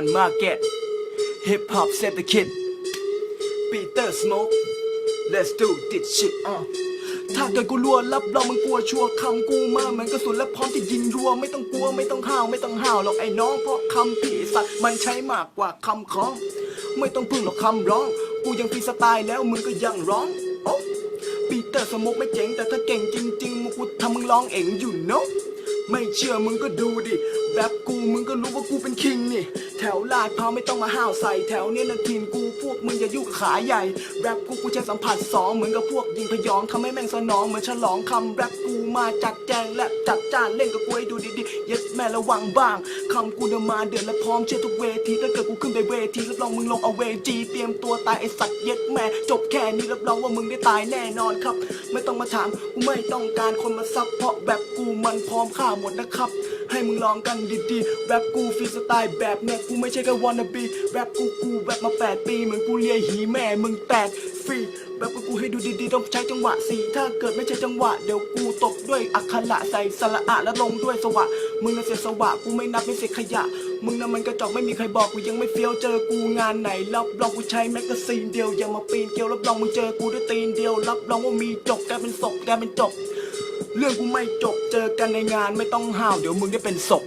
one market hip hop save the kid Peter Smoke let's do this shit uh ถ้าเกิดกูรัวรับรองมึงกลัวชัวคำกูมาเหมือนกระสุนและพร้อมที่ยิงรัวไม่ต้องกลัวไม่ต้องห้าวไม่ต้องห้าวหรอกไอ้น้องเพราะคำผีสัตว์มันใช้มากกว่าคำของ ไม่ต้องพึ่งหรอกคำร้อง กูยังฟรีสไตล์แล้วมึงก็ยังร้องโอ้ปีเตอร์สมุกไม่เจ๋งแต่ถ้าเก่งจริงๆมึงกูทำมึงร้องเองอยู่เนาะไม่เชื่อมึงก็ดูดิแรปกูมึงก็รู้ว่ากูเป็นคิงนี่ แถวลาดพร้าวไม่ต้องมาห้าวใส่แถวเนี้ยนะทีมกูพวกมึงอย่ายุ่งขาใหญ่ แรปกูกูใช้สัมผัสสองเหมือนกับพวกยิงพยองทำให้แม่งสนองเหมือนฉลองคำแรปกูมาจัดแจงและจัดจ้านเล่นกับกูให้ดูดีๆเย็ดแม่ระวังบ้างคำกูเดินมาเดือนและพร้อมเชื่อทุกเวทีถ้าเกิดกูขึ้นไปเวทีรับรองมึงลงเอาเวจีเตรียมตัวตายไอสัตว์เย็ดแม่จบแค่นี้รับรองว่ามึงได้ตายแน่นอนครับ ไม่ต้องมาถามกูไม่ต้องการคนมาซับเพราะแบบกูมันพร้อมฆ่าหมดนะครับ ให้มึงลองกันดีๆ แรปกูฟรีสไตล์แบบเนี้ยกูไม่ใช่แค่ wanna be แรปกูกูแบบมาแปดปีเหมือนกูเลียหีแม่มึงแตกฟรีแบบกูให้ดูดีๆ ต้องใช้จังหวะสี่ถ้าเกิดไม่ใช่จังหวะ เดี๋ยวกูตบด้วยอักขระใส่สระอะแล้วลงด้วยสวะ มึงน่ะเสียสวะ กูไม่นับไม่เสียขยะ มึงน่ะมันกระจอกไม่มีใครบอกกูยังไม่เฟี้ยวเจอกูงานไหนรับรองกูใช้แมกกาซีนเดียวอย่ามาปีนเกลียวรับรองมึงเจอกูด้วยตีนเดียวรับรองว่ามีจบกลายเป็นศพกลายเป็นจบ เรื่องกูไม่จบเจอกันในงานไม่ต้องห้าวเดี๋ยวมึงได้เป็นศพ